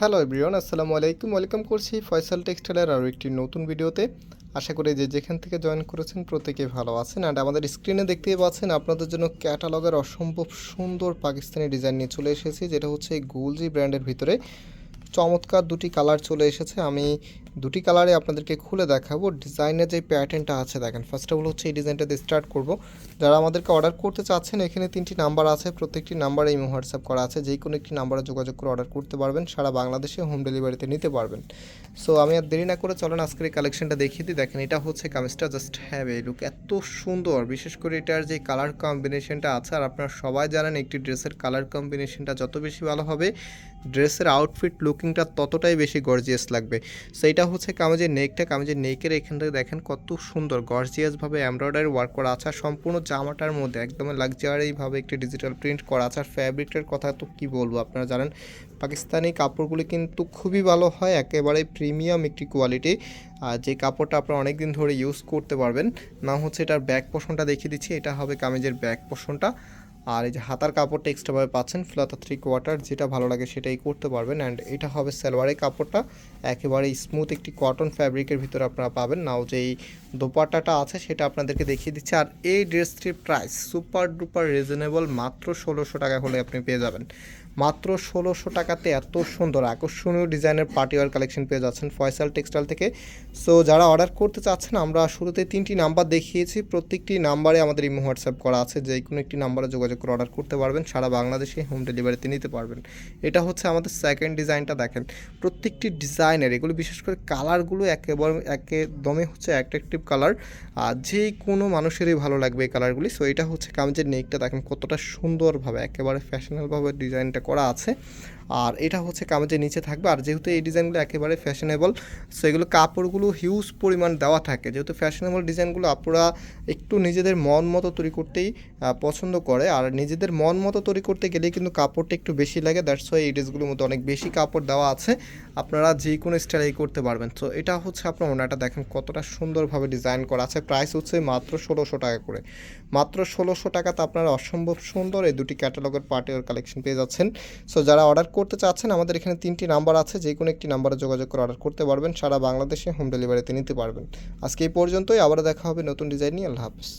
Hello everyone আসসালামু আলাইকুম। Welcome করছি ফয়সাল টেক্সটাইলের আরও একটি নতুন ভিডিওতে। আশা করি যে যেখান থেকে জয়েন করেছেন প্রত্যেকে ভালো আছেন। অ্যান্ড আমাদের স্ক্রিনে দেখতে পাচ্ছেন আপনাদের জন্য ক্যাটালগের অসম্ভব সুন্দর পাকিস্তানি ডিজাইন নিয়ে চলে এসেছি, যেটা হচ্ছে গুলজি ব্র্যান্ডের ভিতরে। চমৎকার দুটি কালার চলে এসেছে। আমি দুটি কালারে আপনাদেরকে খুলে দেখাবো। ডিজাইনের যে প্যাটার্নটা আছে, দেখেন ফার্স্ট অফ অল হচ্ছে এই ডিজাইনটা দিয়ে স্টার্ট করব। যারা আমাদেরকে অর্ডার করতে চাচ্ছেন, এখানে তিনটি নাম্বার আছে, প্রত্যেকটি নাম্বারে ইমো হোয়াটসঅ্যাপ করা আছে। যে কোনো একটি নাম্বারে যোগাযোগ করে অর্ডার করতে পারবেন, সারা বাংলাদেশে হোম ডেলিভারিতে নিতে পারবেন। সো আমি আর দেরি না করে চলেন, আজকের এই কালেকশনটা দেখিয়ে দিই। দেখেন, এটা হচ্ছে কামিজটা জাস্ট হ্যাভ এই লুক এত সুন্দর, বিশেষ করে এটার যে কালার কম্বিনেশনটা আছে, আর আপনারা সবাই জানেন একটি ড্রেসের কালার কম্বিনেশনটা যত বেশি ভালো হবে ড্রেসের আউটফিট লুকিংটা ততটাই বেশি গর্জিয়াস লাগবে। সো এটা হচ্ছে কামিজের নেকটা কামিজের নেকের এখান থেকে দেখেন কত সুন্দর গর্জিয়াসভাবে এমব্রয়ডারি ওয়ার্ক করা আছে। আর সম্পূর্ণ জামাটার মধ্যে একদম লাক্সারিভাবে একটি ডিজিটাল প্রিন্ট করা আছে। আর ফ্যাব্রিকটার কথা তো কী বলব আপনারা জানেন, পাকিস্তানি কাপড়গুলি কিন্তু খুবই ভালো হয়, একেবারে প্রিমিয়াম একটি কোয়ালিটি আর যে কাপড়টা আপনারা অনেক দিন ধরে ইউজ করতে পারবেন না হচ্ছে এটার ব্যাক পোষণটা দেখিয়ে দিচ্ছি, এটা হবে কামিজের ব্যাক পোষণটা আর এই যে হাতার কাপড়টা এক্সট্রাভাবে পাচ্ছেন ফ্লাতা থ্রি কোয়ার্টার যেটা ভালো লাগে সেটাই করতে পারবেন অ্যান্ড এটা হবে সালোয়ারের কাপড়টা। একেবারে স্মুথ একটি কটন ফ্যাব্রিকের ভিতরে আপনারা পাবেন। নাও যেই দোপাট্টাটা আছে সেটা আপনাদেরকে দেখিয়ে দিচ্ছে। আর এই ড্রেসটির প্রাইস সুপার ডুপার রিজনেবল মাত্র ষোলোশো টাকা হলে আপনি পেয়ে যাবেন। মাত্র ষোলোশো টাকাতে এত সুন্দর, আকর্ষণীয় ডিজাইনের পার্টিওয়ার কালেকশন পেয়ে যাচ্ছেন ফয়সাল টেক্সটাইল থেকে। সো যারা অর্ডার করতে চাচ্ছেন, আমরা শুরুতে তিনটি নাম্বার দেখিয়েছি। প্রত্যেকটি নাম্বারে আমাদের ইমো হোয়াটসঅ্যাপ করা আছে। যে কোনো একটি নাম্বারে যোগাযোগ করে অর্ডার করতে পারবেন। সারা বাংলাদেশে হোম ডেলিভারিতে নিতে পারবেন। এটা হচ্ছে আমাদের সেকেন্ড ডিজাইনটা দেখেন। প্রত্যেকটি ডিজাইনের এগুলো বিশেষ করে কালারগুলো একেবারে একদমই হচ্ছে অ্যাট্রাকটিভ কালার আর যে কোনো মানুষেরই ভালো লাগবে এই কালারগুলি সো এটা হচ্ছে কামিজের নেকটা দেখেন কতটা সুন্দরভাবে, একেবারে ফ্যাশনেবলভাবে ডিজাইনটা করা আছে। আর এটা হচ্ছে কামিজের নিচে থাকবে। আর যেহেতু এই ডিজাইনগুলো একেবারে ফ্যাশনেবল সো এগুলো কাপড়গুলো হিউজ পরিমাণ দেওয়া থাকে। যেহেতু ফ্যাশনেবল ডিজাইনগুলো আপনারা একটু নিজেদের মন মতো তৈরি করতেই পছন্দ করে। আর নিজেদের মন মতো তৈরি করতে গেলেই কিন্তু কাপড়টা একটু বেশি লাগে। দ্যাটস ওয়াই এই ড্রেসগুলোর মধ্যে অনেক বেশি কাপড় দেওয়া আছে। আপনারা যে কোনো স্টাইলেই করতে পারবেন। তো এটা হচ্ছে আপনার ওনাটা দেখেন কতটা সুন্দরভাবে ডিজাইন করা আছে। প্রাইস হচ্ছে মাত্র ষোলোশো টাকা করে। মাত্র ষোলোশো টাকাতে আপনারা অসম্ভব সুন্দর এই দুটি ক্যাটালগের পার্টিওর কালেকশন পেয়ে যাচ্ছেন। সো যারা অর্ডার করতে চাচ্ছেন, আমাদের এখানে তিনটি নাম্বার আছে, যে কোনো একটি নাম্বারে যোগাযোগ করে অর্ডার করতে পারবেন। সারা বাংলাদেশে হোম ডেলিভারিতে নিতে পারবেন। আজকে এই পর্যন্তই আবার দেখা হবে নতুন ডিজাইন নিয়ে। আল্লাহ হাফিজ।